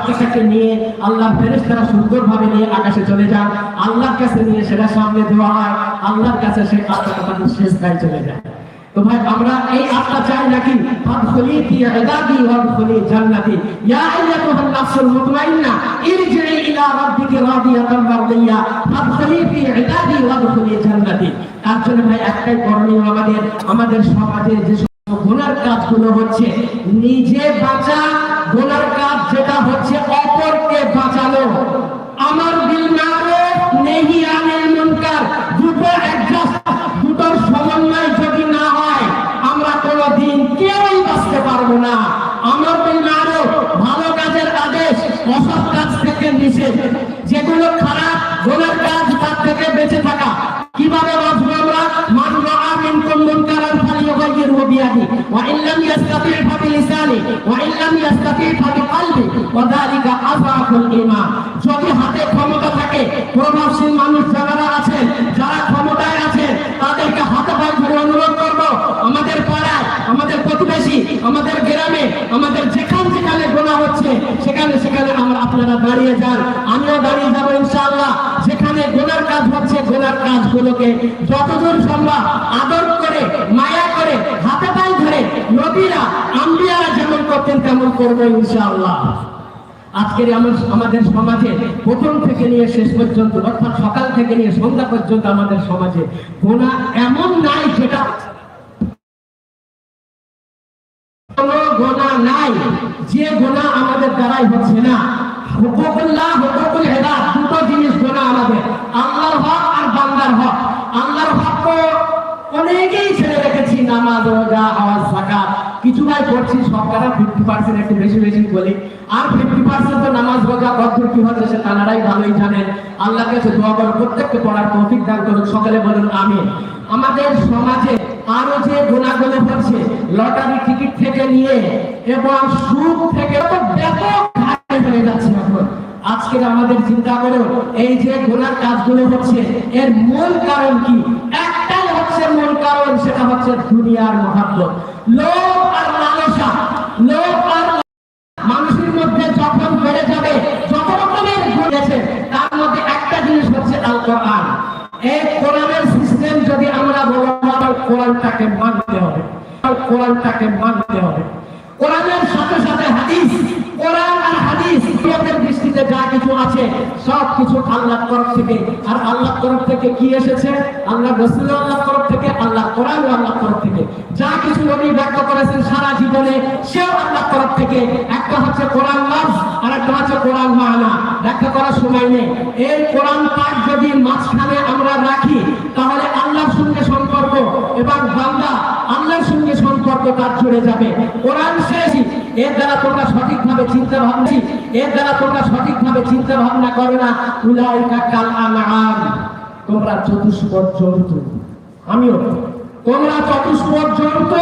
বাচ্চাটাকে নিয়ে আল্লাহ ফেরেশতারা সুন্দরভাবে নিয়ে আকাশে চলে যান। আল্লাহর কাছে নিয়ে সেটা সামনে দেওয়া হয়। আল্লাহর কাছে সেই আত্মাটা তাদের শেষ দায় চলে যায়। তো ভাই, আমরা এই আত্মা চাই নাকি? জান্নাতি। ইয়া নাফসুল মুতমাইন্না ইলা রাব্বিকি রাদিয়াতান মারদিয়া। জান্নাতি। তার জন্য ভাই, একটাই করণীয় আমাদের আমাদের সমাজে যে গুনার কাজগুলো হচ্ছে, নিজে বাঁচা গুনার কাজ যেটা হচ্ছে অপরকে বাঁচানো আমার বিল মারুফ নেহি আনিল মুনকার দুটো অ্যাডজাস্ট ইস্তাতি' ফাবিলিসানি ওয়া ইন লাম ইস্তাতি' ফাবিকলবি ওয়া যালিকা আযআফুল ঈমান যদি হাতে ক্ষমতা থাকে, প্রভাবশীল মানুষ যারা আছেন, যারা ক্ষমতায় আছেন, তাদেরকে হাতে পায়ে ধরে অনুরোধ করব, আমাদের পাড়ায়, আমাদের প্রতিবেশী, আমাদের গ্রামে, আমাদের যেখান যেখানে গোনা হচ্ছে, সেখানে সেখানে আমরা আপনারা দাঁড়িয়ে যান, আমিও দাঁড়িয়ে যাব ইনশাআল্লাহ। যেখানে গোনার কাজ হচ্ছে, গোনার কাজগুলোকে যতদূর সম্ভব আদর করে, মায়া করে নবীরা আম্বিয়ারা যেমন করতেন, তেমন করব ইনশাআল্লাহ। আজকের আমাদের সমাজে প্রথম থেকে নিয়ে শেষ পর্যন্ত, অর্থাৎ সকাল থেকে নিয়ে সন্ধ্যা পর্যন্ত আমাদের সমাজে গোনা এমন নাই যেটা কোনো গোনা নাই। যে গোনা আমাদের দ্বারাই হচ্ছে না। হুকুকুল্লাহ, হুকুকুল হেদাত দুটো জিনিস গোনা আমাদের। আল্লাহর হক আর বান্দার হক। আল্লাহর হক অনেকেই নামাজ, রোজা আওয়াজ জাকাত কিছু ভাই করছি সরকার ফিফটি পার্সেন্ট একটু বেশি বেশি বলি। আর ফিফটি পার্সেন্ট তো নামাজ, রোজা কদ্দূর কি হচ্ছে সে তানারাই ভালোই জানেন। আল্লাহ কাছে দোয়া করে প্রত্যেককে পড়ার তৌফিক দান করুন, সকালে বলুন আমি আমাদের সমাজে আরও যে গুণাগুলো হচ্ছে, লটারি টিকিট থেকে নিয়ে এবং সুদ থেকে তো ব্যাপক হয়ে যাচ্ছে এখন। আজকের আমাদের চিন্তা করো এই যে গুণার কাজগুলো হচ্ছে, এর মূল কারণ কি? মূল কারণ সেটা হচ্ছে দুনিয়ার মহাব্বত। লোভ আর লালসা লোভ আর মানুষের মধ্যে যখন বেড়ে যাবে যত রকমের তার মধ্যে একটা জিনিস হচ্ছে আল এই কোরআনের সিস্টেম যদি আমরা বলো কোরআনটাকে মানতে হবে। কোরআনটাকে মানতে হবে কোরআনের সাথে সাথে হাদিস কোরআন আর হাদিস ইসলামের দৃষ্টিতে যা কিছু আছে, সব কিছু আল্লাহর তরফ থেকে। আর আল্লাহর তরফ থেকে কি এসেছে? আল্লাহ রসুল আল্লাহর তরফ থেকে আল্লাহ কোরআন আল্লাহর তরফ থেকে। যা কিছু নবী ব্যাখ্যা করেছেন সারা জীবনে, সেও আল্লাহর তরফ থেকে। একটা হচ্ছে কোরআন লফজ, আর একটা হচ্ছে কোরআন মানা। ব্যাখ্যা করার সময় নেই। এই কোরআন পাঠ যদি মাঝখানে আমরা রাখি, তাহলে আল্লাহর সঙ্গে সম্পর্ক এবং বান্দা আল্লাহর সঙ্গে সম্পর্ক তার জুড়ে যাবে কোরআন শেষ এর দ্বারা তোমরা সঠিকভাবে চিন্তা ভাবনা, এর দ্বারা তোমরা সঠিকভাবে চিন্তা ভাবনা করো না। উলাইকা কাল আনআম, তোমরা চতুষ্পদ জন্তু। আমিও। তোমরা চতুষ্পদ জন্তু।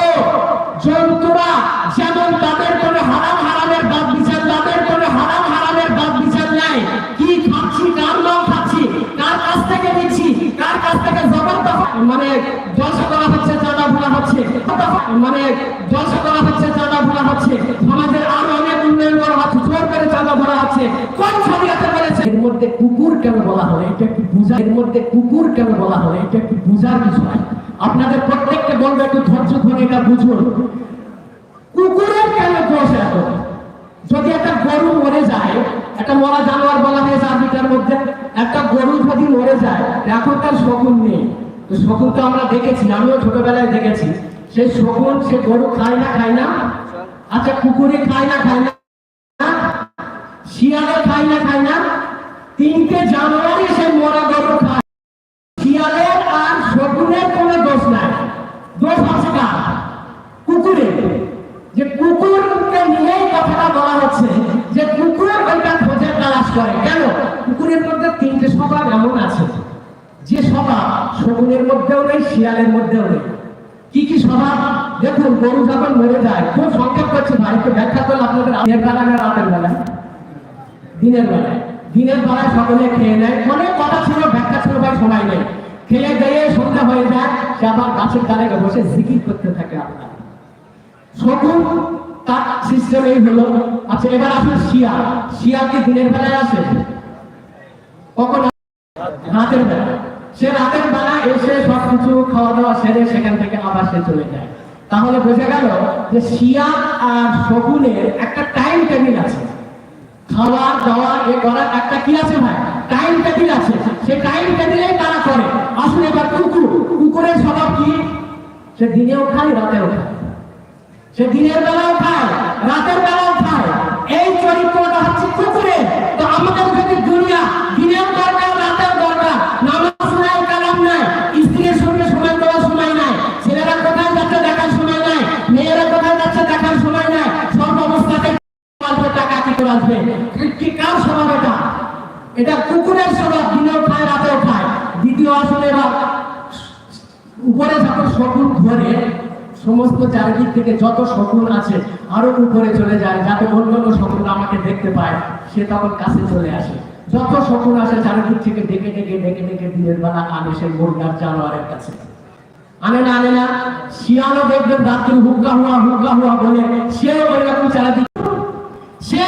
জন্তুরা যেমন তাদের কোনো হারাম হারামের বাদ বিচার তাদের কোনো হারাম হারামের বাদ বিচার নাই। কি খাচ্ছি, কার নাম খাচ্ছি, কার কাছ থেকে নিচ্ছি, কার কাছ থেকে জবরদস্ত মানে জলসা করা হচ্ছে, চাঁদা ভোলা হচ্ছে। মানে জলসা করা এর মধ্যে কুকুর কেন বলা হলো? এটা একটু বুঝা এর মধ্যে কুকুর কেন বলা হলো? এটা একটু বুঝার বিষয়? আপনাদের প্রত্যেককে বলবে, একটু ধৈর্য ধরে এটা বুঝুন। কুকুরের কেন দোষ এত যদি একটা গরু মরে যায়, একটা মরা জানোয়ার বলা হয়েছে আরবিটার মধ্যে, একটা গরু যদি মরে যায়, এখন তার শকুন নেই। তো শকুন তো আমরা দেখেছি, আমিও ছোটবেলায় দেখেছি। সেই শকুন, সে গরু খায় না খায় না? আচ্ছা কুকুরে খায় না খায় না? খায় না না তিনটে জানোয়ারই সে মরা গরু খায়। শিয়ালের আর শকুনের কোনো দোষ নাই। দোষ আছে কার? কুকুরের যে কুকুরকে নিয়েই কথাটা বলা হচ্ছে, যে কুকুর ওইটা খোঁজের তালাশ করে। কেন? কুকুরের মধ্যে তিনটে স্বভাব এমন আছে। যে স্বভাব শকুনের মধ্যেও নেই, শিয়ালের মধ্যেও নেই। কি কি স্বভাব? দেখুন, গরু যখন মরে যায়, খুব সংক্ষেপ করছে ভাই ব্যাখ্যা করলে আপনাদের বেলা রাতের বেলায় দিনের বেলায়। দিনের বেলায় সকলে খেয়ে নেয়। অনেক কথা ছিল, ব্যাখ্যা ছিল ভাই সময় নেই। খেয়ে দিয়ে সন্ধ্যা হয়ে যায়, সে আবার গাছের ডালে বসে জিকির করতে থাকে আপনার। শকুন, তার সিস্টেম এই হলো। আচ্ছা এবার আসুন শিয়া। শিয়া কি দিনের বেলায় আসে? কখন রাতের বেলা। সে রাতের বেলা এসে সবকিছু খাওয়া দাওয়া সেরে সেখান থেকে আবার সে চলে যায়। তাহলে বোঝা গেল যে শিয়া আর শগুনের একটা টাইম টেবিল আছে। খাওয়া দাওয়া এ করার একটা কি আছে ভাই? টাইম টেবিল আছে? সে টাইম টেবিলেই তারা করে। এবার কুকুর। কুকুরের স্বভাব কি? সে দিনেও খায়, রাতেও খায়। সে দিনের বেলাও খায়, রাতের বেলাও খায়। এই চরিত্রটা হচ্ছে কুকুরের। তো আমাদের যদি আসলে এবার উপরে যখন শকুন ঘরে, সমস্ত চারিদিক থেকে যত শকুন আছে, আরও উপরে চলে যায়, যাতে অন্যান্য শকুন আমাকে দেখতে পায়, সে তখন কাছে চলে আসে। যত শকুন আসে চারিদিক থেকে ডেকে ডেকে ডেকে ডেকে দিনের বেলা আনে সেই মুরগার জানোয়ারের কাছে। আনে না আনে না, শিয়ালও দেখবেন রাত্রি হুক্কা হুয়া হুক্কা হুয়া বলে, সেও ওইরকম চারিদিক সে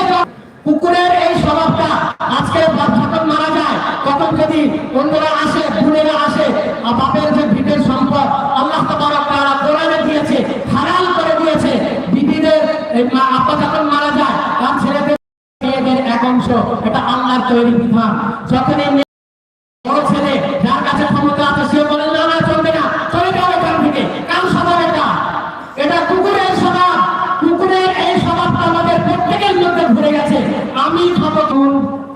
কুকুরের এই স্বভাবটা আজকে যখন মারা যায়, তখন যদি অন্যরা আসে, বোনেরা আসে বাপের যে ভিটের সম্পদ, আল্লাহ তারা কোরআনে দিয়েছে হারাল করে দিয়েছে, বিবিদের আপা যখন মারা যায়, তার ছেলেদের এক অংশ, এটা আল্লাহর তৈরি বিধান। যখন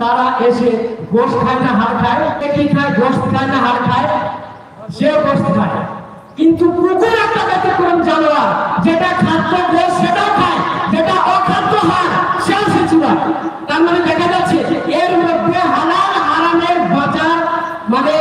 তারা এসে গোশ খায় না হাড় খায় কে খায়? গোশ খায় না হাড় খায়? সে গোশ খায়। কিন্তু কুকুর একটা ব্যতিক্রম জানোয়ার, যেটা খাদ্য গোশ সেটাও খায়, যেটা অখাদ্য হয় সে চুয়ায় তার মানে দেখা যাচ্ছে, এর মধ্যে হালাল, হারামের বাজার মানে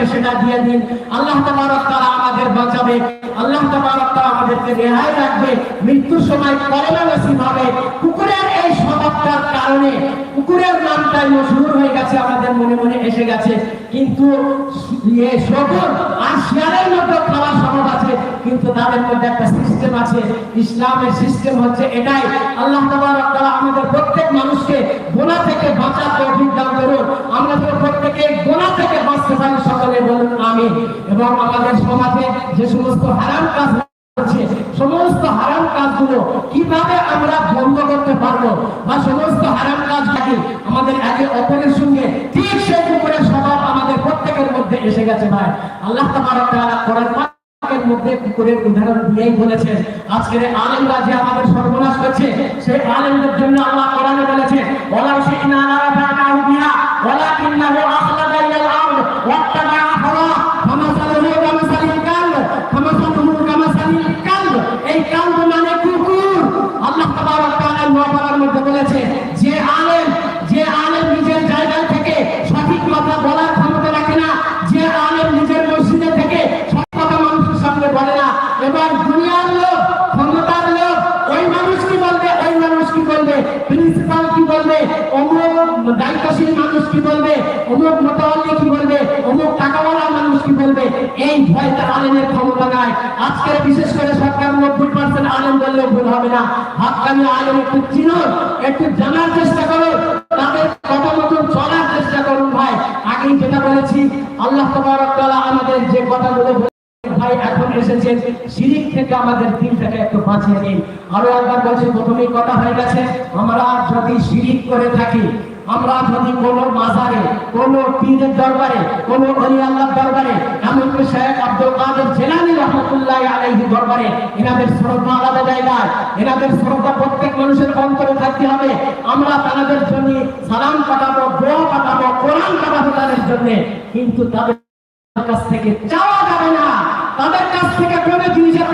হক তাদেরকে সেটা দিয়ে দিন। আল্লাহ তাবারক আমাদের বাঁচাবে। আল্লাহ তাবারক আমাদেরকে রেহাই রাখবে। মৃত্যুর সময় করোনা নসিব হবে। কুকুরের এই স্বভাবটার কারণে কুকুরের নামটাই মশহুর হয়ে গেছে, আমাদের মনে মনে এসে গেছে। কিন্তু ইয়ে শকুন আর শিয়ালের স্বভাব আছে, কিন্তু তাদের মধ্যে একটা সিস্টেম আছে। ইসলামের সিস্টেম হচ্ছে এটাই। আল্লাহ তাবারক আমাদের প্রত্যেক মানুষকে গোনা থেকে বাঁচার তৌফিক করুন। আমরা প্রত্যেকে গোনা থেকে বাঁচতে পারি আমিন এবং আমাদের সমাজে যে সমস্ত হারাম কাজ হচ্ছে, সমস্ত হারাম কাজগুলো কীভাবে আমরা বন্ধ করতে পারব বা সমস্ত হারাম কাজটাকে আমাদের একে অপরের সঙ্গে ঠিক সেই উপরের স্বভাব আমাদের প্রত্যেকের মধ্যে এসে গেছে ভাই। আল্লাহ তাবারক তাআলা মধ্যে কুকুরের উদাহরণ দিয়েই বলেছেন আজকের আলেমরা যে আমাদের সর্বনাশ করছে, সেই আলেমদের জন্য আল্লাহ কোরআনে বলেছেন, ওয়ালাউ শি'না লারাফা'নাহু বিহা, ওয়ালাকিন্নাহু আখলাদা ইলাল আরদ ওয়াত্তাবা'a কি বলবে? অমুক মোতাবল্লি কি বলবে? অমুক টাকাওয়ালা মানুষ কি বলবে? এই ভয়টা আলেমের ক্ষমতা নাই। আজকের বিশেষ করে সরকার নব্বই পার্সেন্ট আলেম বললেও ভুল হবে না। হাক্কানি আলেম একটু চিনুন, একটু জানার চেষ্টা করুন, তাদের কথা মতন চলার চেষ্টা করুন ভাই। আগেই যেটা বলেছি, আল্লাহ তাবারক আমাদের যে কথাগুলো ভাই এখন এসেছেন, শিরিক থেকে আমাদের দিনটাকে একটু বাঁচিয়ে নিন। আরও একবার বলছি, প্রথমেই কথা হয়ে গেছে, আমরা যদি শিরিক করে থাকি আমরা যদি কোন মাজারে, কোন পীরের দরবারে, কোন অলি আল্লাহর দরবারে, এমনকি শেখ আব্দুল কাদের জেলানি রহমতুল্লাহ আলাইহি দরবারে, এনাদের শ্রদ্ধা আলাদা জায়গায়, এনাদের শ্রদ্ধা প্রত্যেক মানুষের অন্তরে থাকতে হবে। আমরা তাদের জন্য সালাম কাটাবো দোয়া কাটাবো কোরআন কাটাবো তাদের জন্য। কিন্তু তাদের কাছ থেকে চাওয়া যাবে না। তাদের কাছ থেকে কোনো জিনিসের